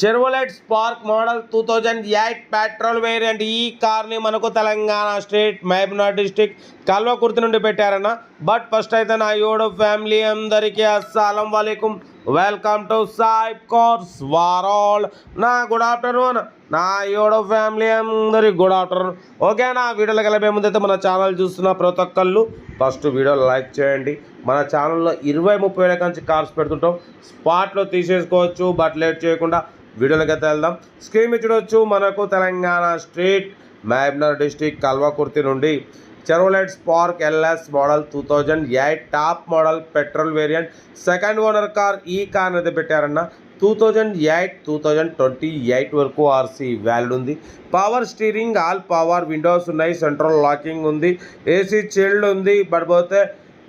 Chevrolet Spark model two thousand eight petrol variant ఈ కార్ని మనకు తెలంగాణ స్టేట్ మహబూబ్నగర్ డిస్టిక్ కల్వకుర్తి నుండి పెట్టారన్న. బట్ ఫస్ట్ అయితే నా యోడో ఫ్యామిలీ అందరికీ అస్సలం వాలేకుమ్ వెల్కమ్ టు సాయిబ్ కోర్స్ వారాల్ నా గుడ్ ఆఫ్టర్నూన్ నా యోడో ఫ్యామిలీ అందరి గుడ్ ఆఫ్టర్నూన్ ఓకే నా వీడియోలో కలిపే ముందైతే మన ఛానల్ చూస్తున్న ప్రతి ఒక్కళ్ళు ఫస్ట్ వీడియో లైక్ చేయండి. మన ఛానల్లో ఇరవై ముప్పై వేల కంచి కార్స్ పెడుతుంటాం. స్పాట్లో తీసేసుకోవచ్చు బట్ లేట్ చేయకుండా వీడియోలోకి అయితే వెళ్దాం. స్క్రీన్ మీద చూడవచ్చు మనకు తెలంగాణ స్టేట్ మహబూబ్నగర్ డిస్టిక్ కల్వకుర్తి నుండి. Chevrolet Spark LS model two thousand eight top model petrol variant second owner car ఈ కార్ అయితే పెట్టారన్న. Two thousand eight two thousand twenty eight వరకు ఆర్సీ వ్యాలిడ్ ఉంది. Power steering all power windows ఉన్నాయి. Central locking ఉంది. AC chilled ఉంది. But పోతే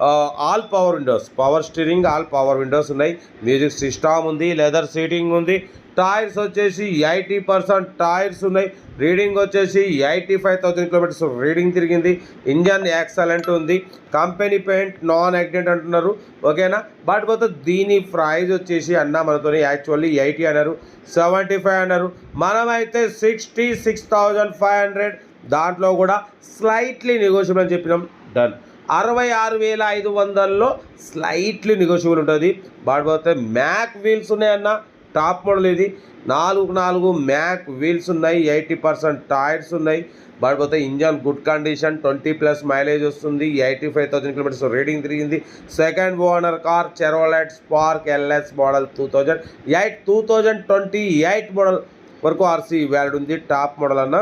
all power windows power steering all power windows ఉన్నాయి. Music system ఉంది లెదర్ సీటింగ్ ఉంది. Tyres వచ్చేసి ఎయిటీ పర్సెంట్ టైర్స్ ఉన్నాయి. రీడింగ్ వచ్చేసి eighty five thousand kilometres reading తిరిగింది. ఇంజన్ ఎక్సలెంట్ ఉంది. కంపెనీ పెయింట్ నాన్ యాక్సిడెంట్ అంటున్నారు ఓకేనా బట్ పోతే దీని ప్రైజ్ వచ్చేసి అన్న మనతో యాక్చువల్లీ ఎయిటీ అన్నారు. సెవెంటీ ఫైవ్ అన్నారు. మనమైతే sixty six thousand five hundred దాంట్లో కూడా స్లైట్లీ నెగోషియబుల్ అని చెప్పినాం. డన్ అరవై ఆరు వేల ఐదు వందల్లో స్లైట్లీ నెగోషియబుల్ ఉంటుంది. బాడిపోతే మ్యాక్ వీల్స్ ఉన్నాయన్న టాప్ మోడల్ ఇది. నాలుగు నాలుగు మ్యాక్ వీల్స్ ఉన్నాయి. ఎయిటీ పర్సెంట్ టైర్స్ ఉన్నాయి. బాడిపోతే engine good condition twenty plus mileage వస్తుంది. Eighty five thousand kilometres reading తిరిగింది. Second owner car Chevrolet Spark LS model two thousand eight two thousand twenty eight model వరకు RC valid ఉంది. Top model అన్న.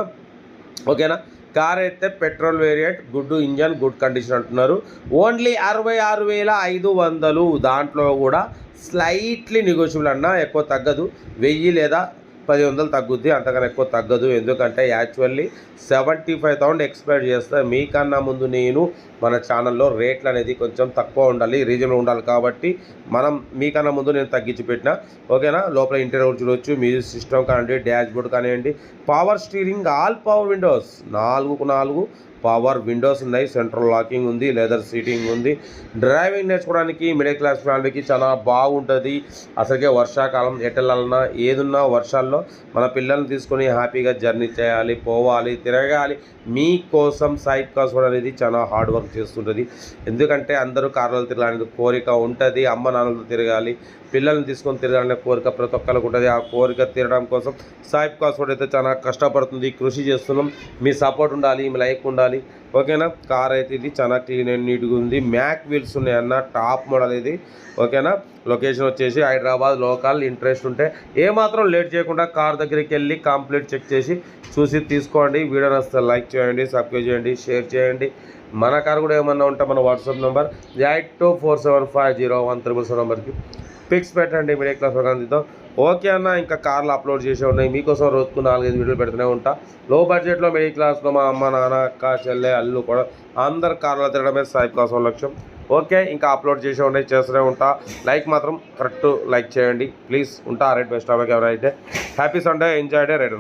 ఓకేనా? Car అయితే petrol variant good engine good condition అంటున్నారు. Only అరవై ఆరు వేల ఐదు వందలు దాంట్లో కూడా స్లైట్లీ నెగోషియబుల్ అన్న ఎక్కువ తగ్గదు. వెయ్యి లేదా పది వందలు తగ్గుద్ది అంతకన్నా ఎక్కువ తగ్గదు. ఎందుకంటే actually seventy five thousand expect చేస్తే మీకన్నా ముందు నేను మన ఛానల్లో రేట్లు అనేది కొంచెం తక్కువ ఉండాలి రీజనబుల్ ఉండాలి కాబట్టి మనం మీకన్నా ముందు నేను తగ్గించి పెట్టిన. ఓకేనా? లోపల ఇంటీరియర్ చూడవచ్చు మ్యూజిక్ సిస్టమ్ కానివ్వండి డాష్ బోర్డ్ కానివ్వండి power steering all power windows నాలుగుకు నాలుగు పవర్ విండోస్ ఉన్నాయి సెంట్రల్ లాకింగ్ ఉంది లెదర్ సీటింగ్ ఉంది. డ్రైవింగ్ నేర్చుకోవడానికి మిడిల్ క్లాస్ ఫ్యామిలీకి చాలా బాగుంటుంది. అసలుకే వర్షాకాలం ఎటెళ్ళాలన్నా ఏదున్నా వర్షాల్లో మన పిల్లల్ని తీసుకొని హ్యాపీగా జర్నీ చేయాలి పోవాలి తిరగాలి. మీకోసం సైడ్ కాసుకోవడం అనేది చాలా హార్డ్ వర్క్ చేస్తుంటుంది. ఎందుకంటే అందరూ కార్లలో తిరగాలనేది కోరిక ఉంటుంది. అమ్మ నాన్నలతో తిరగాలి పిల్లల్ని తీసుకొని తిరగాలనే కోరిక ప్రతి ఒక్కరికి ఉంటుంది. ఆ కోరిక తీరడం కోసం సాయిబ్ కాస్ఫోర్డ్ అయితే చాలా కష్టపడుతుంది. కృషి చేస్తున్నాం. మీ సపోర్ట్ ఉండాలి మీ లైక్ ఉండాలి. ఓకేనా? కార్ అయితే ఇది చాలా క్లీన్ అండ్ నీట్గా ఉంది. మ్యాక్ వీల్స్ ఉన్నాయి అన్న టాప్ మోడల్ ఇది. ఓకేనా? లొకేషన్ వచ్చేసి హైదరాబాద్ లోకల్ ఇంట్రెస్ట్ ఉంటే ఏమాత్రం లేట్ చేయకుండా కార్ దగ్గరికి వెళ్ళి కంప్లీట్ చెక్ చేసి చూసి తీసుకోండి. వీడియో నచ్చితే లైక్ చేయండి సబ్స్క్రైబ్ చేయండి షేర్ చేయండి. మన కార్ కూడా ఏమన్నా ఉంటే మన WhatsApp number eight two four seven five zero one triple seven నెంబర్కి పిక్స్ పెట్టండి మీడియా క్లాస్ ప్రకాంతితో ఓకే అన్న ఇంకా కార్లు అప్లోడ్ చేసే ఉన్నాయి. మీకోసం రోజుకు నాలుగైదు వీడియోలు పెడుతూనే ఉంటా. లో బడ్జెట్లో మిడిల్ క్లాస్లో మా అమ్మ నాన్న అక్క చెల్లె అల్లు కూడా అందరు కార్లు తిరగడమే సైబ్ కోసం లక్ష్యం. ఓకే ఇంకా అప్లోడ్ చేసే ఉన్నాయి చేస్తూనే ఉంటా. లైక్ మాత్రం కరెక్ట్ లైక్ చేయండి. ప్లీజ్ ఉంటా. రైట్ బెస్ట్ ఆమెకి ఎవరైతే. Happy Sunday enjoy day right